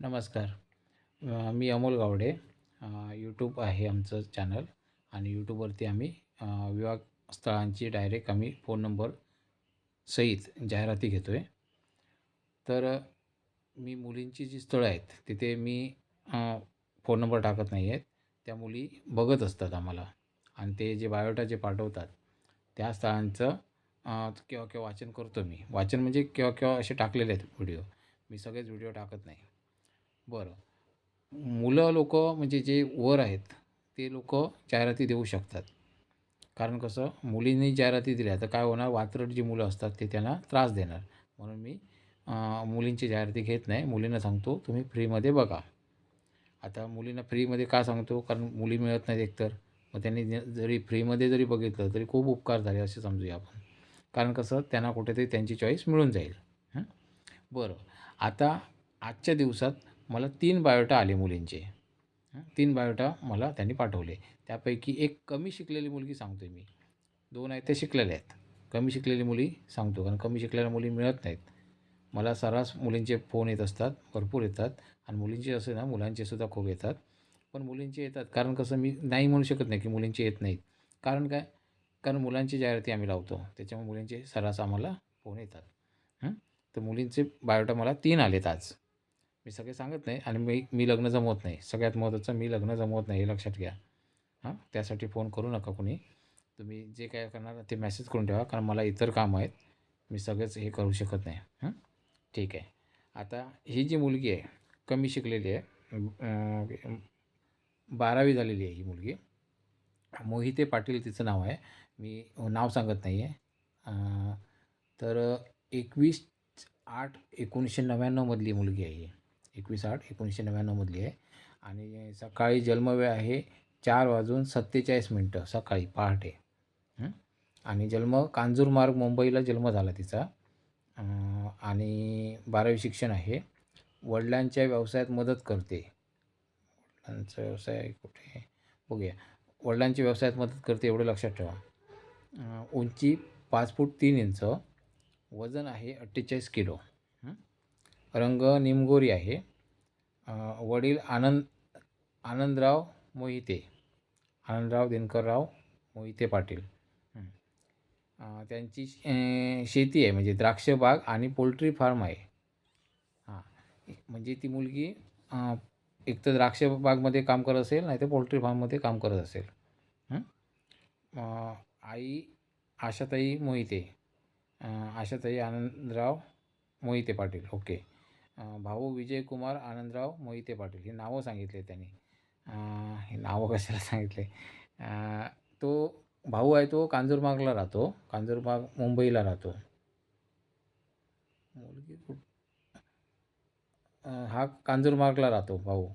नमस्कार. मी अमोल गावडे. यूट्यूब आहे आमचं चॅनल आणि यूट्यूबवरती आम्ही विवाह स्थळांची डायरेक्ट आम्ही फोन नंबर सहित जाहिराती घेतो आहे तर मी मुलींची जी स्थळं आहेत तिथे मी फोन नंबर टाकत नाही आहेत. त्या मुली बघत असतात आम्हाला. आणि ते जे बायोटा जे पाठवतात त्या स्थळांचं केव्हा केव्हा वाचन करतो मी. वाचन म्हणजे केव्हा केव्हा असे टाकलेले आहेत व्हिडिओ मी सगळेच व्हिडिओ टाकत नाही. बरं. मुलं लोक म्हणजे जे वर आहेत ते लोक जाहिराती देऊ शकतात. कारण कसं मुलींनी जाहिराती दिल्या तर काय होणार वात्रट जी मुलं असतात ते त्यांना त्रास देणार. म्हणून मी मुलींची जाहिराती घेत नाही. मुलींना सांगतो तुम्ही फ्रीमध्ये बघा. आता मुलींना फ्रीमध्ये का सांगतो? कारण मुली मिळत नाहीत एकतर. मग त्यांनी जरी फ्रीमध्ये जरी बघितलं तरी खूप उपकार झाले असे समजूया आपण. कारण कसं त्यांना कुठेतरी त्यांची चॉईस मिळून जाईल. बरं. आता आजच्या दिवसात मला तीन बायोटा आले मुलींचे. तीन बायोटा मला त्यांनी पाठवले. त्यापैकी एक कमी शिकलेली मुलगी सांगतो आहे मी. दोन आहेत ते शिकलेले आहेत. कमी शिकलेली मुली सांगतो. कारण कमी शिकलेल्या मुली मिळत नाहीत. मला सर्रास मुलींचे फोन येत असतात भरपूर येतात. आणि मुलींचे असे ना मुलांचे सुद्धा खूप येतात. पण मुलींचे येतात. कारण कसं मी नाही म्हणू शकत नाही की मुलींचे येत नाहीत. कारण काय? कारण मुलांची जाहिराती आम्ही लावतो. त्याच्यामुळे मुलींचे सर्रास आम्हाला फोन येतात. तर मुलींचे बायोटा मला तीन आलेत आज. मी सगळे सांगत नाही आणि मी मी लग्न जमवत नाही. सगळ्यात महत्त्वाचं मी लग्न जमवत नाही हे लक्षात घ्या. हां? त्यासाठी फोन करू नका कोणी. तुम्ही जे काय करणार ते मेसेज करून ठेवा कारण मला इतर कामं आहेत. मी सगळंच हे करू शकत नाही. हां? ठीक आहे. आता ही जी मुलगी आहे कमी शिकलेली आहे बारावी झालेली आहे ही मुलगी. मोहिते पाटील तिचं नाव आहे. मी नाव सांगत नाही आहे तर एकवीस आठ एकोणीसशे नव्याण्णवमधली मुलगी आहे ही. एकवीस आठ एकोणीसशे नव्याण्णवमधली आहे. आणि सकाळी जन्मवेळ आहे चार वाजून सत्तेचाळीस मिनटं सकाळी पहाटे. आणि जन्म कांजूरमार्ग मुंबईला जन्म झाला तिचा. आणि बारावी शिक्षण आहे. वडिलांच्या व्यवसायात मदत करते. वडिलांचा व्यवसाय कुठे बघूया. वडिलांच्या व्यवसायात मदत करते एवढं लक्षात ठेवा. उंची पाच फूट तीन इंच वजन आहे अठ्ठेचाळीस किलो. रंग निमगोरी आहे. वडील आनंद आनंदराव मोहिते आनंदराव दिनकरराव मोहिते पाटील. त्यांची शेती आहे म्हणजे द्राक्ष बाग आणि पोल्ट्री फार्म आहे. हां. म्हणजे ती मुलगी एक तर द्राक्ष बागमध्ये काम करत असेल नाही तर पोल्ट्री फार्ममध्ये काम करत असेल. आई आशाताई मोहिते आशाताई आनंदराव मोहिते पाटील. ओके. भाऊ विजयकुमार आनंदराव मोहिते पाटील ही नावं सांगितले त्यांनी. हे नावं कशाला सांगितले? तो भाऊ आहे तो कांजूरमार्गला राहतो कांजूरमार्ग मुंबईला राहतो. मुलगी हा कांजूरमार्गला राहतो भाऊ.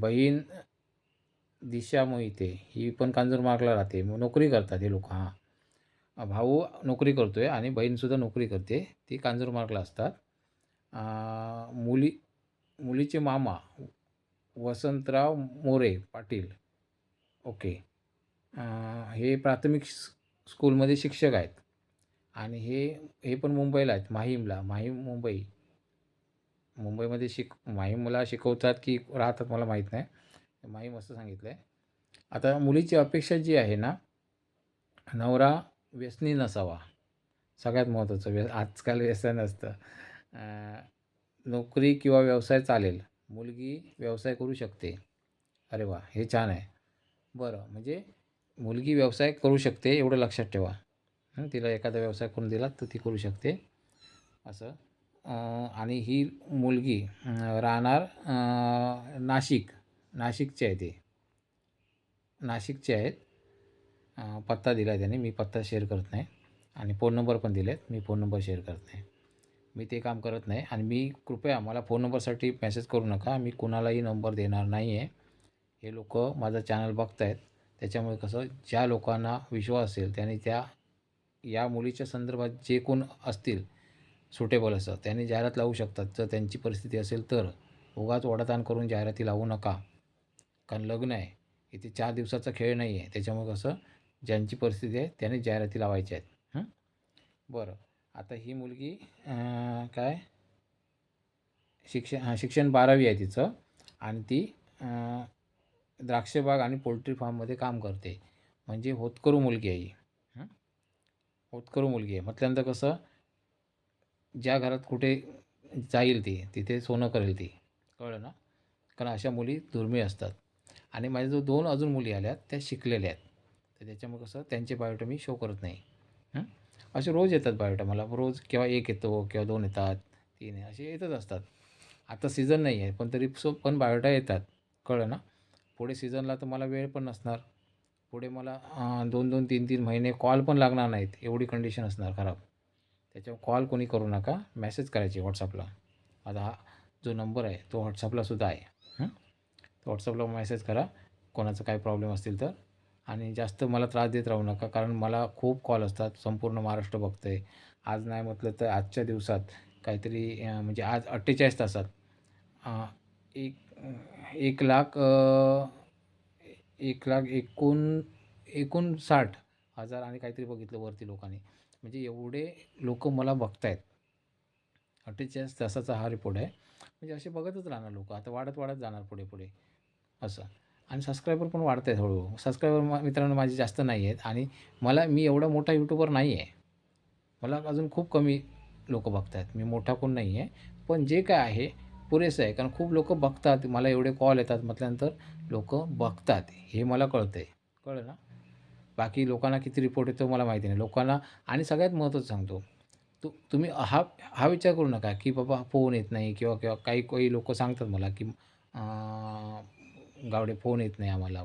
बहीण दिशा मोहिते ही पण कांजूरमार्गला राहते. मग नोकरी करतात हे लोक हां. भाऊ नोकरी करतो आहे आणि बहीणसुद्धा नोकरी करते. ती कांजूरमार्गला असतात. मुली मुलीचे मामा वसंतराव मोरे पाटील. ओके. हे प्राथमिक स्कूलमध्ये शिक्षक आहेत. आणि हे हे पण मुंबईला आहेत माहीमला. माहीम मुंबई. मुंबईमध्ये शिक माहीमला शिकवतात की राहतात मला माहीत नाही. माहीम असं सांगितलं आहे आता मुलीची अपेक्षा जी आहे ना नवरा व्यसनी नसावा. सगळ्यात महत्त्वाचं व्य आजकाल व्यसन असतं. नोकरी किंवा व्यवसाय चालेल. मुलगी व्यवसाय करू शकते. अरे वा हे छान आहे. बरं म्हणजे मुलगी व्यवसाय करू शकते एवढं लक्षात ठेवा. तिला एखादा व्यवसाय करून दिला तर ती करू शकते. असं. आणि ही मुलगी राहणार नाशिक. नाशिकची आहे ते. नाशिकचे आहेत. पत्ता दिला आहे त्याने. मी पत्ता शेअर करत नाही. आणि फोन नंबर पण दिले आहेत मी फोन नंबर शेअर करत नाही. मी ते काम करत नाही. आणि मी कृपया मला फोन नंबरसाठी मेसेज करू नका. मी कुणालाही नंबर देणार नाही आहे हे लोक माझा चॅनल बघत आहेत त्याच्यामुळे कसं ज्या लोकांना विश्वास असेल त्यांनी त्या या मुलीच्या संदर्भात जे कोण असतील सुटेबल असं त्यांनी जाहिरात लावू शकतात. जर त्यांची परिस्थिती असेल तर उगाच ओढाताण करून जाहिराती लावू नका. कारण लग्न आहे. इथे चार दिवसाचा खेळ नाही आहे त्याच्यामुळे कसं ज्यांची परिस्थिती आहे त्यांनी जाहिराती लावायच्या आहेत. बरं. आता ही मुलगी काय? शिक्षण शिक्षण बारावी आहे तिचं. आणि ती द्राक्षबाग आणि पोल्ट्री फार्ममध्ये काम करते. म्हणजे होतकरू मुलगी आहे ही. होतकरू मुलगी आहे. म्हटल्यानंतर कसं ज्या घरात कुठे जाईल ती तिथे सोनं करेल ती. कळलं ना? कारण अशा मुली दुर्मिळ असतात. आणि माझ्या जो दोन अजून मुली आल्यात त्या शिकलेल्या आहेत. तर त्याच्यामुळे कसं त्यांचे बायोटो मी शो करत नाही. हं? असे रोज येतात बायोटा मला. रोज किंवा एक येतो किंवा दोन येतात तीन असे येतच असतात. आता सीझन नाही आहे पण तरी सो पण बायोटा येतात. कळलं ना? पुढे सीझनला तर मला वेळ पण नसणार. पुढे मला दोन दोन तीन तीन महिने कॉल पण लागणार नाहीत. एवढी कंडिशन असणार खराब. त्याच्यावर कॉल कोणी करू नका. मेसेज करायची व्हॉट्सअपला आता हा जो नंबर आहे तो व्हॉट्सअपला सुद्धा आहे. तो तर व्हॉट्सअपला मेसेज करा. कोणाचा काय प्रॉब्लेम असतील तर. आणि जास्त मला त्रास देत राहू नका कारण मला खूप कॉल असतात संपूर्ण महाराष्ट्र बघतं. आहे आज नाही म्हटलं तर आजच्या दिवसात काहीतरी म्हणजे आज अठ्ठेचाळीस तासात एक एक लाख एक लाख एकूण एकोणसाठ हजार आणि काहीतरी बघितलं वरती लोकांनी. म्हणजे एवढे लोक मला बघतायत. अठ्ठेचाळीस तासाचा हा रिपोर्ट आहे. म्हणजे असे बघतच राहणार लोक. आता वाढत वाढत जाणार पुढे पुढे. असं. आणि सबस्क्रायबर पण वाढत आहेत हळूहळू सबस्क्रायबर मित्रांनो माझे जास्त नाही आहेत आणि मला मी एवढा मोठा यूट्यूबर नाही आहे मला अजून खूप कमी लोक बघत आहेत मी मोठा कोण नाही आहे पण जे काय आहे पुरेसं आहे. कारण खूप लोक बघतात. मला एवढे कॉल येतात म्हटल्यानंतर लोक बघतात. हे मला कळतं आहे कळलं ना? बाकी लोकांना किती रिपोर्ट येतो मला माहिती नाही. लोकांना आणि सगळ्यात महत्त्वाचं सांगतो. तू तुम्ही हा हा विचार करू नका की बाबा फोन येत नाही किंवा किंवा काही काही लोक सांगतात मला की गावडे फोन येत नाही आम्हाला.